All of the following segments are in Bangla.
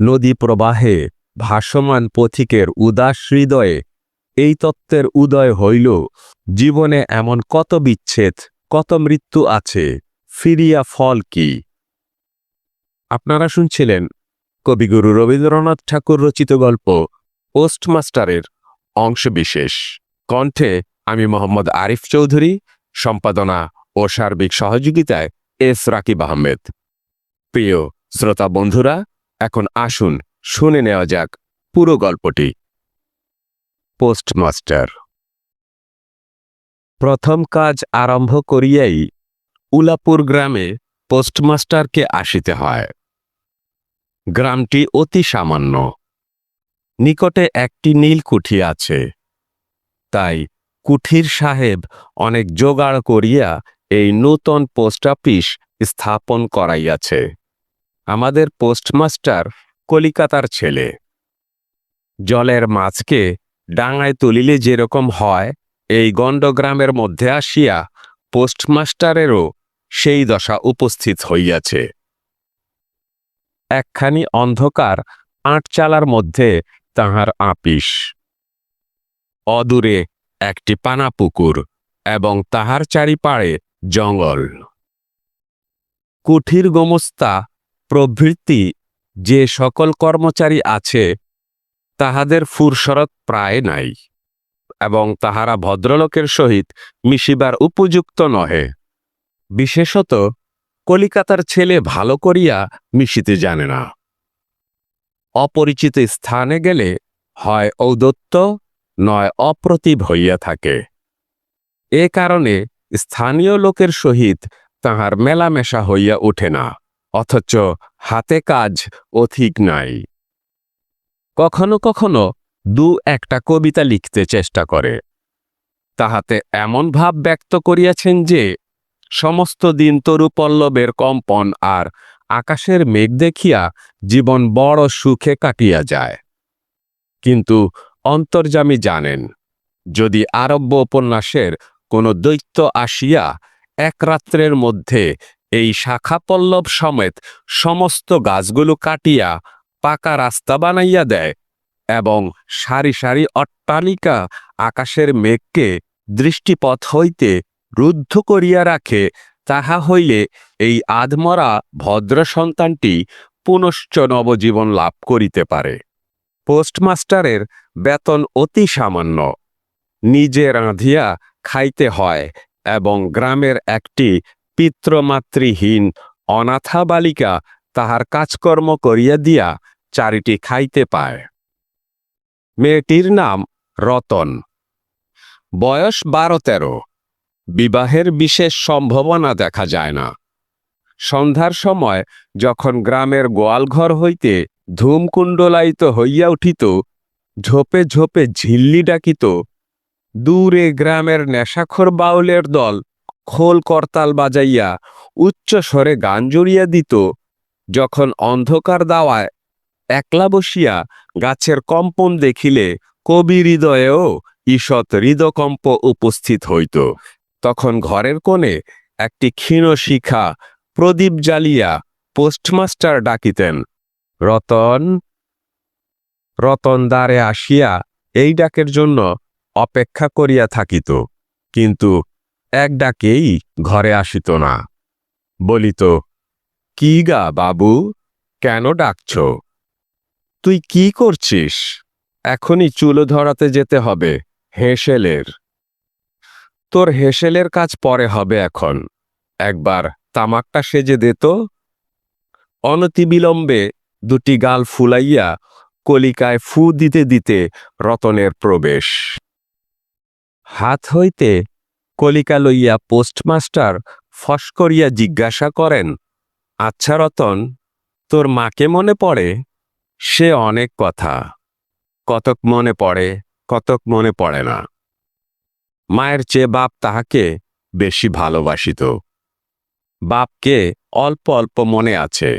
নদী প্রবাহে ভাসমান পথিকের উদাস হৃদয়ে, এই তত্ত্বের উদয় হইল, জীবনে এমন কত বিচ্ছেদ, কত মৃত্যু আছে, ফিরিয়া ফল কি? আপনারা শুনছিলেন কবিগুরু রবীন্দ্রনাথ ঠাকুর রচিত গল্প, পোস্টমাস্টারের অংশবিশেষ। কণ্ঠে আমি মোহাম্মদ আরিফ চৌধুরী, সম্পাদনা ও সার্বিক সহযোগিতায় এস রাকিব আহমেদ। প্রিয় শ্রোতা বন্ধুরা এখন আসুন, শুনে নেওয়া যাক পুরো গল্পটি। পোস্টমাস্টার। প্রথম কাজ আরম্ভ করিয়াই উলাপুর গ্রামে পোস্টমাস্টারকে আসিতে হয়। গ্রামটি অতি সামান্য। নিকটে একটি নীল কুঠি আছে। তাই কুঠির সাহেব অনেক জোগাড় করিয়া এই নূতন পোস্ট অফিস স্থাপন করাইয়াছে। আমাদের পোস্টমাস্টার কলিকাতার ছেলে। জলের মাছকে ডাঙায় তুলিলে যেরকম হয়, এই গণ্ডগ্রামের মধ্যে আসিয়া পোস্টমাস্টারেরও সেই দশা উপস্থিত হইয়াছে। একখানি অন্ধকার আটচালার মধ্যে তাহার আপিস। অদূরে একটি পানা পুকুর এবং তাহার চারিপাড়ে জঙ্গল। কুঠির গোমস্তা প্রভৃতি যে সকল কর্মচারী আছে, তাহাদের ফুরসরত প্রায় নাই, এবং তাহারা ভদ্রলোকের সহিত মিশিবার উপযুক্ত নহে। বিশেষত কলিকাতার ছেলে ভালো করিয়া মিশিতে জানে না। অপরিচিত স্থানে গেলে হয় ঔদত্ত, নয় অপ্রতিভ হইয়া থাকে। এ কারণে স্থানীয় লোকের সহিত তাহার মেলামেশা হইয়া ওঠে না। অথচ হাতে কাজ অধিক নাই। কখনো কখনো দু একটা কবিতা লিখতে চেষ্টা করে। তাহাতে এমন ভাব ব্যক্ত করিয়াছেন যে, সমস্ত দিন তরু পল্লবের কম্পন আর আকাশের মেঘ দেখিয়া জীবন বড় সুখে কাটিয়া যায়। কিন্তু অন্তর্যামী জানেন, যদি আরব্য উপন্যাসের কোনো দৈত্য আসিয়া এক রাত্রের মধ্যে এই শাখা পল্লব সমেত সমস্ত গাছগুলো কাটিয়া পাকা রাস্তা বানাইয়া দেয় এবং সারি সারি অট্টালিকা আকাশের মেঘকে দৃষ্টিপথ হইতে রুদ্ধ করিয়া রাখে, তাহা হইলে এই আধমরা ভদ্র সন্তানটি পুনশ্চ নবজীবন লাভ করিতে পারে। পোস্টমাস্টারের বেতন অতি সামান্য। নিজে রাঁধিয়া খাইতে হয় এবং গ্রামের একটি পিতৃমাতৃহীন অনাথা বালিকা তাহার কাজকর্ম করিয়া দিয়া চারিটি খাইতে পায়। মেয়েটির নাম রতন। বয়স বারো তেরো বিবাহের বিশেষ সম্ভাবনা দেখা যায় না। সন্ধ্যার সময় যখন গ্রামের গোয়ালঘর হইতে ধূমকুণ্ডলায়িত হইয়া উঠিত, ঝোপে ঝোপে ঝিল্লি ডাকিত, দূরে গ্রামের নেশাখোর বাউলের দল খোল করতাল বাজাইয়া উচ্চ স্বরে গান জড়িয়া দিত। যখন অন্ধকার দাওয়ায় একলা বসিয়া গাছের কম্পন দেখিলে কবি হৃদয়েও ঈষৎ হৃদকম্প উপস্থিত হইত। তখন ঘরের কোণে একটি ক্ষীণ শিখা প্রদীপ জ্বালিয়া পোস্টমাস্টার ডাকিতেন, রতন রতন দ্বারে আসিয়া এই ডাকের জন্য অপেক্ষা করিয়া থাকিত। কিন্তু এক ডাকেই ঘরে আসিত না। বলিত, কি গা বাবু, কেন ডাকছ? তুই কি করছিস? এখনই চুলো ধরাতে যেতে হবে, হেসেলের। তোর হেসেলের কাজ পরে হবে এখন। একবার তামাকটা সেজে দে তো। অনতিবিলম্বে দুটি গাল ফুলাইয়া কলিকায় ফু দিতে দিতে রতনের প্রবেশ। হাত হইতে কলিকা লইয়া পোস্টমাস্টার ফস করিয়া জিজ্ঞাসা করেন আচ্ছা রতন, তোর মাকে মনে পড়ে? সে অনেক কথা। কতক মনে পড়ে, কতক মনে পড়ে না। মায়ের চেয়ে বাপ তাহাকে বেশি ভালোবাসিত। বাপকে অল্প অল্প মনে আছে।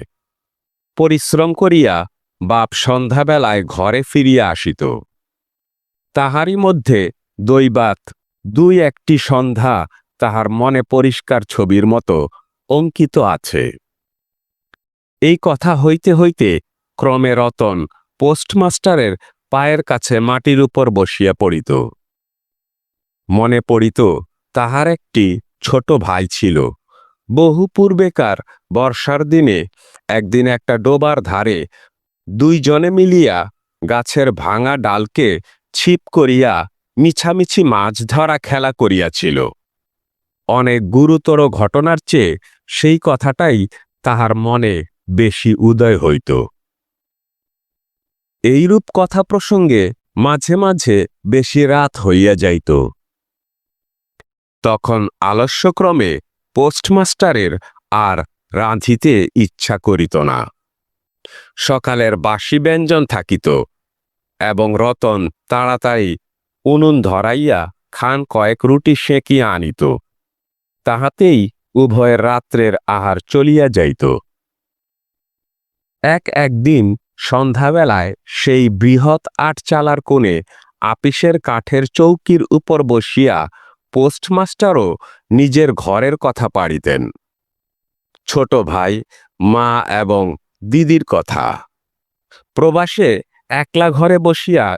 পরিশ্রম করিয়া বাপ সন্ধ্যাবেলায় ঘরে ফিরিয়া আসিত। তাহারই মধ্যে দৈবাত দুই একটি সন্ধ্যা তাহার মনে পরিষ্কার ছবির মতো অঙ্কিত আছে। এই কথা হইতে হইতে ক্রমে রতন পোস্টমাস্টারের পায়ের কাছে মাটির উপর বসিয়া পড়িত। মনে পড়িত তাহার একটি ছোট ভাই ছিল। বহু পূর্বেকার বর্ষার দিনে একদিন একটা ডোবার ধারে দুইজনে মিলিয়া গাছের ভাঙা ডালকে ছিপ করিয়া মিছামিছি মাছ ধরা খেলা করিয়াছিল। অনেক গুরুতর ঘটনার চেয়ে সেই কথাটাই তাহার মনে বেশি উদয় হইত। এইরূপ কথা প্রসঙ্গে মাঝে মাঝে বেশি রাত হইয়া যাইত। তখন আলস্যক্রমে পোস্টমাস্টারের আর রাঁধিতে ইচ্ছা করিত না। সকালের বাসি ব্যঞ্জন থাকিত এবং রতন তাড়াতাড়ি উনুন ধরাইয়া খান কয়েক রুটি সেঁকিয়া আনিত। তাহাতেই উভয়ের রাত্রের আহার চলিয়া যাইত। এক একদিন সন্ধ্যাবেলায় সেই বৃহৎ আটচালার কোণে আপিসের কাঠের চৌকির উপর বসিয়া পোস্টমাস্টারও নিজের ঘরের কথা পাড়িতেন। ছোট ভাই, মা এবং দিদির কথা। প্রবাসে একলা ঘরে বসিয়া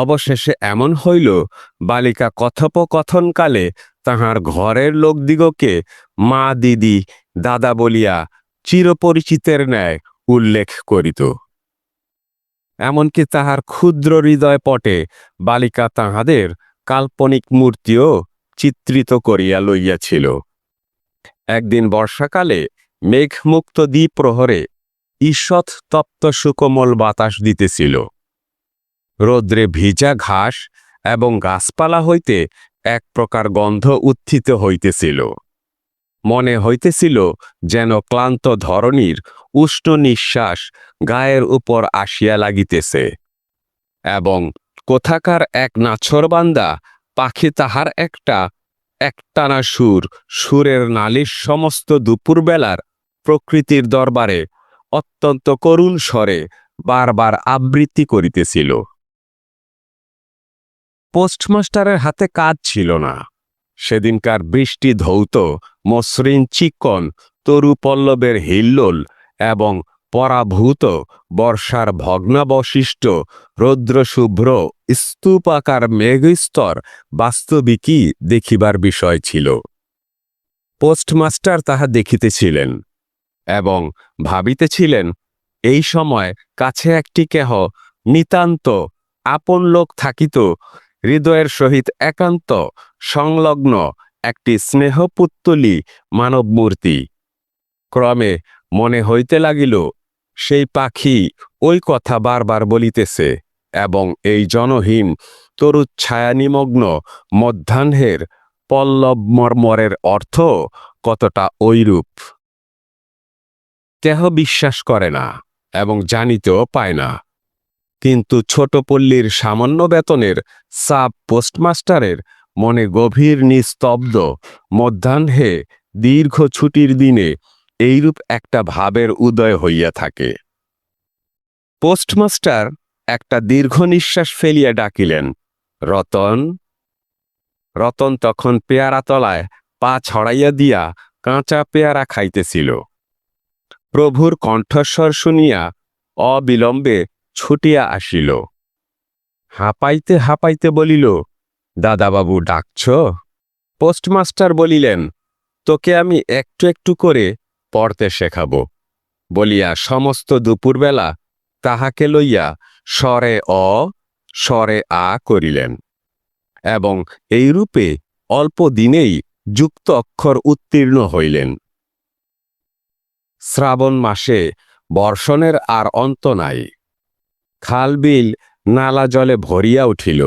অবশেষে এমন হইল, বালিকা কথোপকথনকালে তাহার ঘরের লোকদিগকে, মা দিদি, দাদা বলিয়া চিরপরিচিতের ন্যায় উল্লেখ করিত। এমনকি তাহার ক্ষুদ্র হৃদয় পটে বালিকা তাহাদের কাল্পনিক মূর্তিও চিত্রিত করিয়া লইয়াছিল। একদিন বর্ষাকালে মেঘমুক্ত দ্বীপ প্রহরে ঈষৎ তপ্ত সুকোমল বাতাস দিতেছিল। রৌদ্রে ভিজা ঘাস এবং গাছপালা হইতে এক প্রকার গন্ধ উত্থিত হইতেছিল। মনে হইতেছিল যেন ক্লান্ত ধরনীর উষ্ণ নিঃশ্বাস গায়ের উপর আসিয়া লাগিতেছে এবং কোথাকার এক নাছরবান্দা পাখি তাহার একটা, একটানা সুর, সুরের নালিশ সমস্ত দুপুরবেলার প্রকৃতির দরবারে অত্যন্ত করুণ স্বরে বারবার আবৃত্তি করিতেছিল। পোস্টমাস্টারের হাতে কাজ ছিল না। সেদিনকার বৃষ্টি ধৌত, মসৃণ চিকন তরু পল্লবের হিল্লোল এবং পরাভূত বর্ষার ভগ্নাবশিষ্ট, রৌদ্রশুভ্র, স্তূপাকার মেঘস্তর বাস্তবিকই দেখিবার বিষয় ছিল। পোস্টমাস্টার তাহা দেখিতেছিলেন এবং ভাবিতেছিলেন, এই সময় কাছে একটি কেহ নিতান্ত আপন লোক থাকিত হৃদয়ের সহিত একান্ত, সংলগ্ন একটি স্নেহপুত্তলি মানবমূর্তি। ক্রমে মনে হইতে লাগিল, সেই পাখি ওই কথা বারবার বলিতেছে এবং এই জনহীন তরুচ্ছায়া নিমগ্ন মধ্যাহ্নের পল্লব মর্মরের অর্থ কতটা ঐরূপ? কেহ বিশ্বাস করে না এবং জানিতেও পায় না। কিন্তু ছোট পল্লীর সামান্য বেতনের সাব পোস্টমাস্টারের মনে গভীর নিস্তব্ধ মধ্যাহ্নে দীর্ঘ ছুটির দিনে এইরূপ একটা ভাবের উদয় হইয়া থাকে। পোস্টমাস্টার একটা দীর্ঘ নিঃশ্বাস ফেলিয়া ডাকিলেন, রতন। রতন তখন পেয়ারা তলায় পা ছড়াইয়া দিয়া কাঁচা পেয়ারা খাইতেছিল। প্রভুর কণ্ঠস্বর শুনিয়া অবিলম্বে ছুটিয়া আসিল। হাঁপাইতে হাঁপাইতে বলিল, দাদাবাবু, ডাকছ? পোস্টমাস্টার বলিলেন, তোকে আমি একটু একটু করে পড়তে শেখাব। বলিয়া সমস্ত দুপুরবেলা তাহাকে লইয়া স্বরে অ, স্বরে আ করিলেন এবং এইরূপে অল্প দিনেই যুক্ত অক্ষর উত্তীর্ণ হইলেন। শ্রাবণ মাসে বর্ষণের আর অন্ত নাই। খালবিল নালা জলে ভরিয়া উঠিল।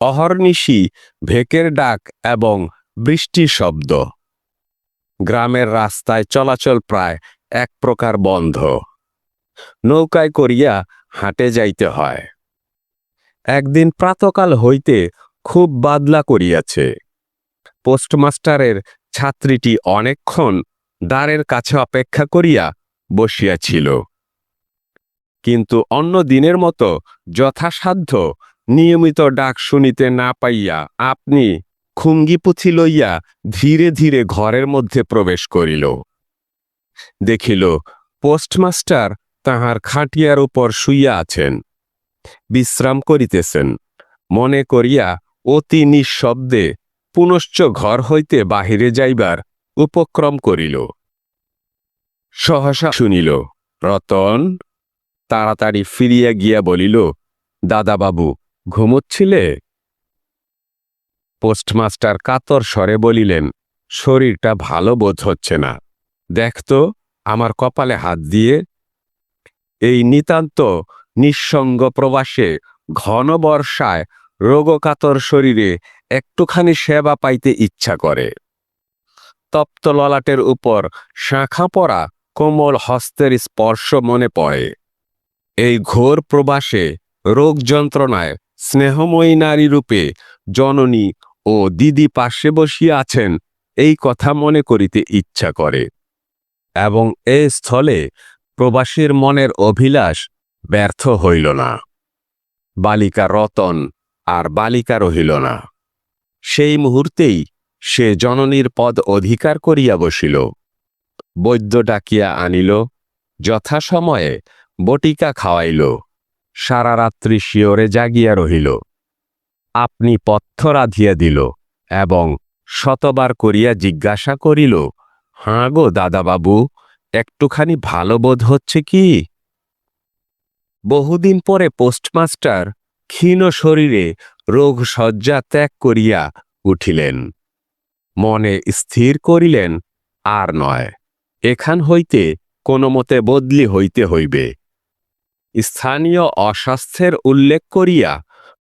অহর্নিশি, ভেকের ডাক এবং বৃষ্টির শব্দ। গ্রামের রাস্তায় চলাচল প্রায় এক প্রকার বন্ধ। নৌকায় করিয়া হাটে যাইতে হয়। একদিন প্রাতকাল হইতে খুব বাদলা করিয়াছে। পোস্টমাস্টারের ছাত্রীটি অনেকক্ষণ দ্বারের কাছে অপেক্ষা করিয়া বসিয়াছিল। কিন্তু অন্য দিনের মতো যথাসাধ্য নিয়মিত ডাক শুনিতে না পাইয়া আপনি খুঙ্গি পুঁথি লইয়া ধীরে ধীরে ঘরের মধ্যে প্রবেশ করিল। দেখিল, পোস্টমাস্টার তাহার খাটিয়ার উপর শুইয়া আছেন। বিশ্রাম করিতেছেন। মনে করিয়া অতি নিঃশব্দে পুনশ্চ ঘর হইতে বাহিরে যাইবার উপক্রম করিল। সহসা শুনিল, রতন! তাড়াতাড়ি ফিরিয়া গিয়া বলিল, দাদাবাবু, ঘুমোচ্ছিলে? পোস্টমাস্টার কাতর স্বরে বলিলেন, শরীরটা ভালো বোধ হচ্ছে না। দেখতো আমার কপালে হাত দিয়ে। এই নিতান্ত নিঃসঙ্গ প্রবাসে ঘন বর্ষায় রোগকাতর শরীরে একটুখানি সেবা পাইতে ইচ্ছা করে। তপ্ত ললাটের উপর শাঁখা পড়া কোমল হস্তের স্পর্শ মনে পড়ে। এই ঘোর প্রবাসে রোগ যন্ত্রণায় স্নেহময়ী নারী রূপে জননী ও দিদি পাশে বসিয়া আছেন এই কথা মনে করিতে ইচ্ছা করে। এবং এ স্থলে প্রবাসীর মনের অভিলাষ ব্যর্থ হইল না। বালিকা রতন আর বালিকা রহিল না। সেই মুহূর্তেই সে জননীর পদ অধিকার করিয়া বসিল। বৈদ্য ডাকিয়া আনিল, যথাসময়ে বটিকা খাওয়াইল। সারা রাত্রি শিওরে জাগিয়া রহিল। আপনি পথ্য রাধিয়া দিল এবং শতবার করিয়া জিজ্ঞাসা করিল, হাঁ গো দাদাবাবু, একটুখানি ভালো বোধ হচ্ছে কি? বহুদিন পরে পোস্টমাস্টার ক্ষীণ শরীরে রোগ শয্যা ত্যাগ করিয়া উঠিলেন। মনে স্থির করিলেন, আর নয়, এখান হইতে কোনো মতে বদলি হইতে হইবে। স্থানীয় অস্বাস্থ্যের উল্লেখ করিয়া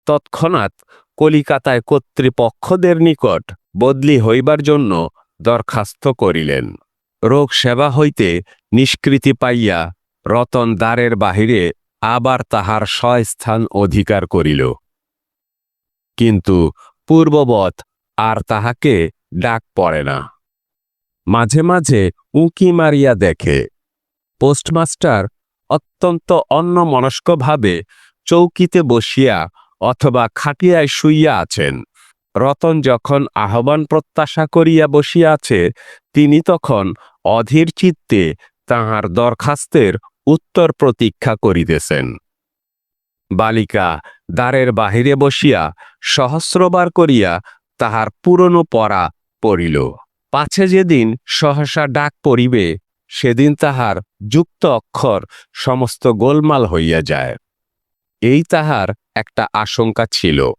তৎক্ষণাৎ কলিকাতায় কর্তৃপক্ষদের নিকট বদলি হইবার জন্য দরখাস্ত করিলেন। রোগ সেবা হইতে নিষ্কৃতি পাইয়া রতন দ্বারের বাহিরে আবার তাহার স্বস্থান অধিকার করিল। কিন্তু পূর্ববৎ আর তাহাকে ডাক পড়ে না। মাঝে মাঝে উঁকি মারিয়া দেখে। পোস্টমাস্টার অত্যন্ত অন্যমনস্কভাবে চৌকিতে বসিয়া অথবা খাটিয়ায় শুইয়া আছেন। রতন যখন আহ্বান প্রত্যাশা করিয়া বসিয়া আছে, তিনি তখন অধীর চিত্তে তাহার দরখাস্তের উত্তর প্রতীক্ষা করিতেছেন। বালিকা দ্বারের বাহিরে বসিয়া সহস্রবার করিয়া তাহার পুরনো পড়া পড়িল। পাছে যেদিন সহসা ডাক পড়িবে সেদিন তাহার যুক্ত অক্ষর সমস্ত গোলমাল হইয়া যায়। এই তাহার একটা আশঙ্কা ছিল।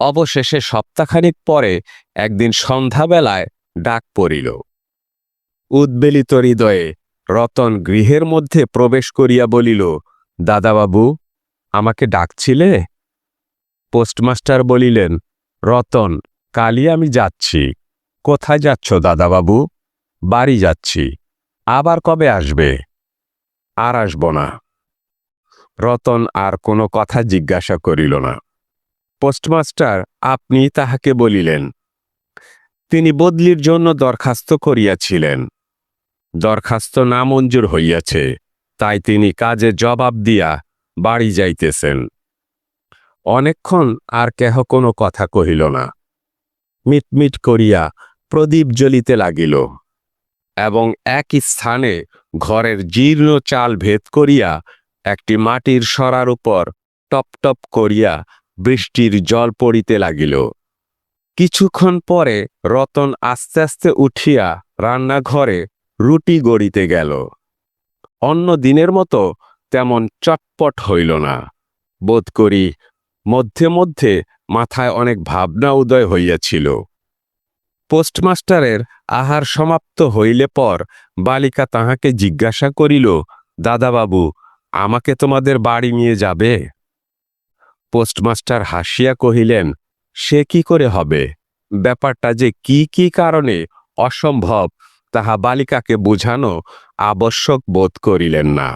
অবশেষে সপ্তাহখানিক পরে একদিন সন্ধ্যাবেলায় ডাক পড়িল। উদ্বেলিত হৃদয়ে রতন গৃহের মধ্যে প্রবেশ করিয়া বলিল, দাদাবাবু, আমাকে ডাকছিলে? পোস্টমাস্টার বলিলেন, রতন, কালই আমি যাচ্ছি। কোথায় যাচ্ছ দাদাবাবু? বাড়ি যাচ্ছি। আবার কবে আসবে? আর আসব না। রতন আর কোনো কথা জিজ্ঞাসা করিল না। পোস্টমাস্টার, আপনি তাহাকে বলিলেন, তিনি বদলির জন্য দরখাস্ত করিয়াছিলেন। দরখাস্ত না মঞ্জুর হইয়াছে, তাই তিনি কাজে জবাব দিয়া বাড়ি যাইতেছেন। অনেকক্ষণ আর কেহ কোনো কথা কহিল না। মিটমিট করিয়া প্রদীপ জ্বলিতে লাগিল। এবং এক স্থানে ঘরের জীর্ণ চাল ভেদ করিয়া একটি মাটির সরার উপর টপ টপ করিয়া বৃষ্টির জল পড়িতে লাগিল। কিছুক্ষণ পরে রতন আস্তে আস্তে উঠিয়া রান্নাঘরে রুটি গড়িতে গেল। অন্য দিনের মতো তেমন চটপট হইল না। বোধ করি মধ্যে মধ্যে মাথায় অনেক ভাবনা উদয় হইয়াছিল। পোস্টমাস্টারের আহার সমাপ্ত হইলে পর বালিকা তাহাকে জিজ্ঞাসা করিল, দাদাবাবু, আমাকে তোমাদের বাড়ি নিয়ে যাবে? পোস্টমাস্টার হাসিয়া কহিলেন, সে কি করে হবে? ব্যাপারটা যে কি কি কারণে অসম্ভব, তাহা বালিকাকে বুঝানো আবশ্যক বোধ করিলেন না।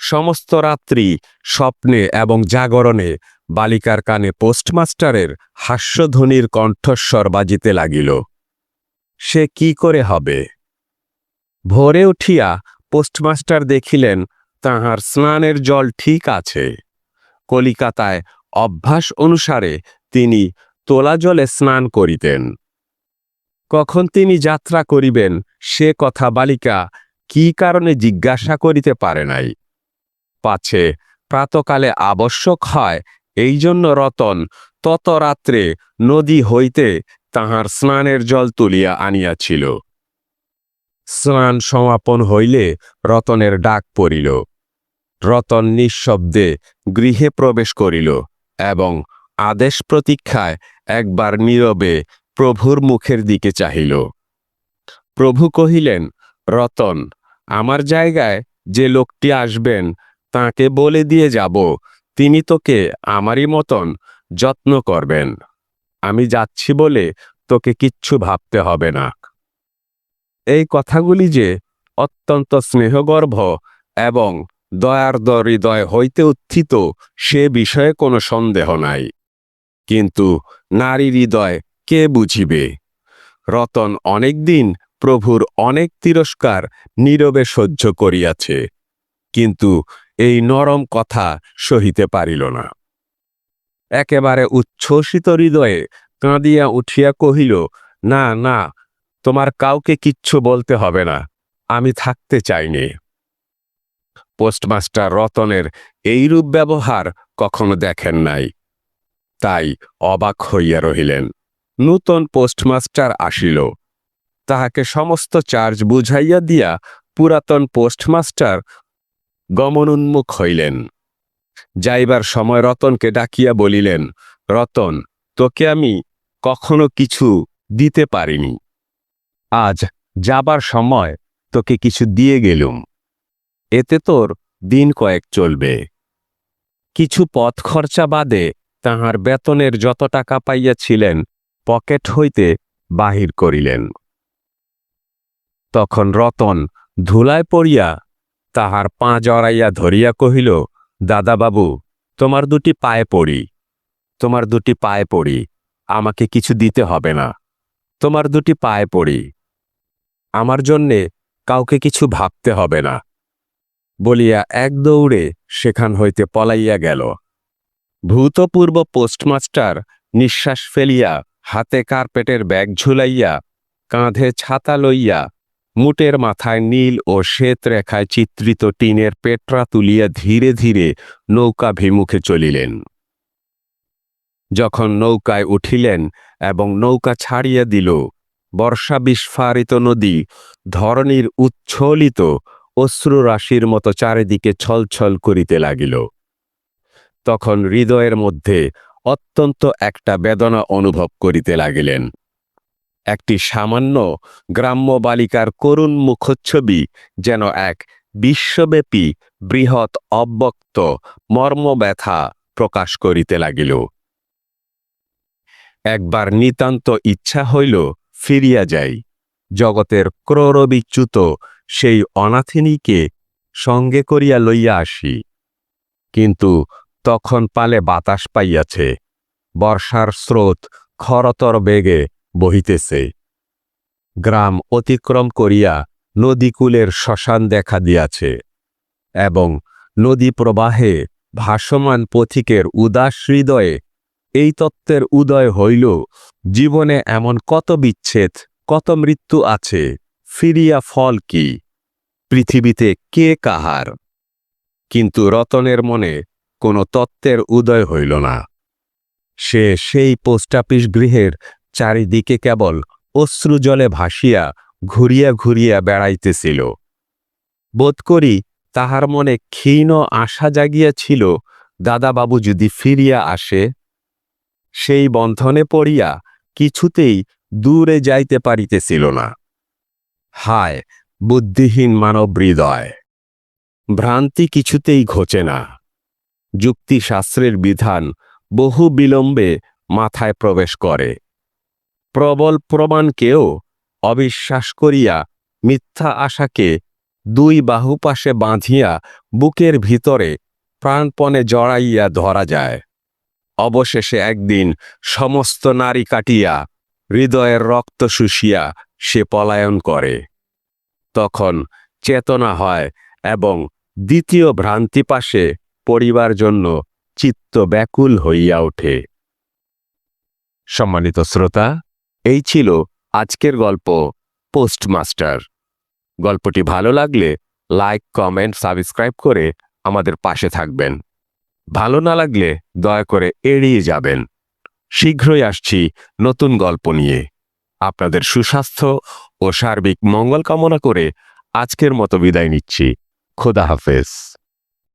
সমস্ত রাত্রি স্বপ্নে এবং জাগরণে বালিকার কানে পোস্টমাস্টারের হাস্যধ্বনির কণ্ঠস্বর বাজিতে লাগিল। সে কি করে হবে? ভোরে উঠিয়া পোস্টমাস্টার দেখিলেন, তাহার স্নানের জল ঠিক আছে। কলিকাতায় অভ্যাস অনুসারে তিনি তোলা জলে স্নান করিতেন। কখন তিনি যাত্রা করিবেন, সে কথা বালিকা কি কারণে জিজ্ঞাসা করিতে পারে নাই। পাছে প্রাতকালে আবশ্যক হয় এই জন্য রতন তত রাত্রে নদী হইতে তাহার স্নানের জল তুলিয়া আনিয়াছিল। স্নান সমাপন হইলে রতনের ডাক পড়িল। রতন নিঃশব্দে গৃহে প্রবেশ করিল এবং আদেশ প্রতীক্ষায় একবার নীরবে প্রভুর মুখের দিকে চাহিল। প্রভু কহিলেন, রতন, আমার জায়গায় যে লোকটি আসবেন, তাকে বলে দিয়ে যাব। তিনি তোকে আমারই মতন যত্ন করবেন। আমি যাচ্ছি বলে তোকে কিচ্ছু ভাবতে হবে না। এই কথাগুলি যে অত্যন্ত স্নেহগর্ভ এবং দয়ার্দ হৃদয় হইতে উত্থিত, সে বিষয়ে কোনো সন্দেহ নাই। কিন্তু নারী হৃদয় কে বুঝিবে? রতন অনেকদিন প্রভুর অনেক তিরস্কার নীরবে সহ্য করিয়াছে, কিন্তু এই নরম কথা সহিতে পারিল না। একেবারে উচ্ছ্বসিত হৃদয়ে কাঁদিয়া উঠিয়া কহিল, না না, তোমার কাউকে কিচ্ছু বলতে হবে না, আমি থাকতে চাইনি। পোস্টমাস্টার রতনের এইরূপ ব্যবহার কখনো দেখেন নাই। তাই অবাক হইয়া রহিলেন। নূতন পোস্টমাস্টার আসিল। তাহাকে সমস্ত চার্জ বুঝাইয়া দিয়া পুরাতন পোস্টমাস্টার গমনোন্মুখ হইলেন। যাইবার সময় রতনকে ডাকিয়া বলিলেন, রতন, তোকে আমি কখনো কিছু দিতে পারিনি। আজ যাবার সময় তোকে কিছু দিয়ে গেলুম। এতে তোর দিন কয়েক চলবে। কিছু পথ খরচা বাদে তাহার বেতনের যত টাকা পাইয়াছিলেন, পকেট হইতে বাহির করিলেন। তখন রতন ধুলায় পড়িয়া তাহার পা জড়াইয়া ধরিয়া কহিল দাদাবাবু, তোমার দুটি পায়ে পড়ি। তোমার দুটি পায়ে পড়ি, আমাকে কিছু দিতে হবে না। তোমার দুটি পায়ে পড়ি। আমার জন্যে কাউকে কিছু ভাবতে হবে না। বলিয়া এক দৌড়ে সেখান হইতে পলাইয়া গেল। ভূতপূর্ব পোস্টমাস্টার নিঃশ্বাস ফেলিয়া হাতে কার্পেটের ব্যাগ ঝুলাইয়া কাঁধে ছাতা লইয়া মুটের মাথায় নীল ও শ্বেত রেখায় চিত্রিত টিনের পেট্রা তুলিয়া ধীরে ধীরে নৌকা ভিমুখে চলিলেন। যখন নৌকায় উঠিলেন এবং নৌকা ছাড়িয়া দিল বর্ষা বিস্ফারিত নদী ধরণীর উচ্ছলিত অশ্রুরাশির মতো চারিদিকে ছলছল করিতে লাগিল। তখন হৃদয়ের মধ্যে অত্যন্ত একটা বেদনা অনুভব করিতে লাগিলেন। একটি সামান্য গ্রাম্য বালিকার করুণ মুখচ্ছবি যেন এক বিশ্বব্যাপী বৃহৎ অব্যক্ত মর্মব্যথা প্রকাশ করিতে লাগিল। একবার নিতান্ত ইচ্ছা হইল ফিরিয়া যাই। জগতের ক্রোরবিচ্যুত সেই অনাথিনীকে সঙ্গে করিয়া লইয়া আসি। কিন্তু তখন পালে বাতাস পাইয়াছে। বর্ষার স্রোত খরতর বেগে বহিতেছে। গ্রাম অতিক্রম করিয়া নদীকূলের শ্মশান দেখা দিয়াছে এবং নদী প্রবাহে ভাসমান পথিকের উদাস হৃদয়ে এই তত্ত্বের উদয় হইল, জীবনে এমন কত বিচ্ছেদ, কত মৃত্যু আছে, ফিরিয়া ফল কি? পৃথিবীতে কে কাহার? কিন্তু রতনের মনে কোনো তত্ত্বের উদয় হইল না। সে সেই পোস্টাপিস গৃহের চারিদিকে কেবল অশ্রুজলে ভাসিয়া ঘুরিয়া ঘুরিয়া বেড়াইতেছিল। বোধ করি তাহার মনে ক্ষীণ আশা জাগিয়াছিল, দাদাবাবু যদি ফিরিয়া আসে, সেই বন্ধনে পড়িয়া কিছুতেই দূরে যাইতে পারিতেছিল না। হায়, বুদ্ধিহীন মানব হৃদয়! ভ্রান্তি কিছুতেই ঘোচে না। যুক্তিশাস্ত্রের বিধান বহু বিলম্বে মাথায় প্রবেশ করে। প্রবল প্রমাণকেও অবিশ্বাস করিয়া মিথ্যা আশাকে দুই বাহু পাশে বাঁধিয়া বুকের ভিতরে প্রাণপণে জড়াইয়া ধরা যায়। অবশেষে একদিন সমস্ত নারী কাটিয়া হৃদয়ের রক্ত শুষিয়া সে পলায়ন করে। তখন চেতনা হয় এবং দ্বিতীয় ভ্রান্তি পাশে পরিবার জন্য চিত্ত ব্যাকুল হইয়া ওঠে। সম্মানিত শ্রোতা এই ছিল আজকের গল্প পোস্টমাস্টার গল্পটি ভালো লাগলে লাইক, কমেন্ট, সাবস্ক্রাইব করে আমাদের পাশে থাকবেন। ভালো না লাগলে দয়া করে এড়িয়ে যাবেন। শীঘ্রই আসছি নতুন গল্প নিয়ে। আপনাদের সুস্বাস্থ্য ও সার্বিক মঙ্গল কামনা করে আজকের মতো বিদায় নিচ্ছি। খোদা হাফেজ।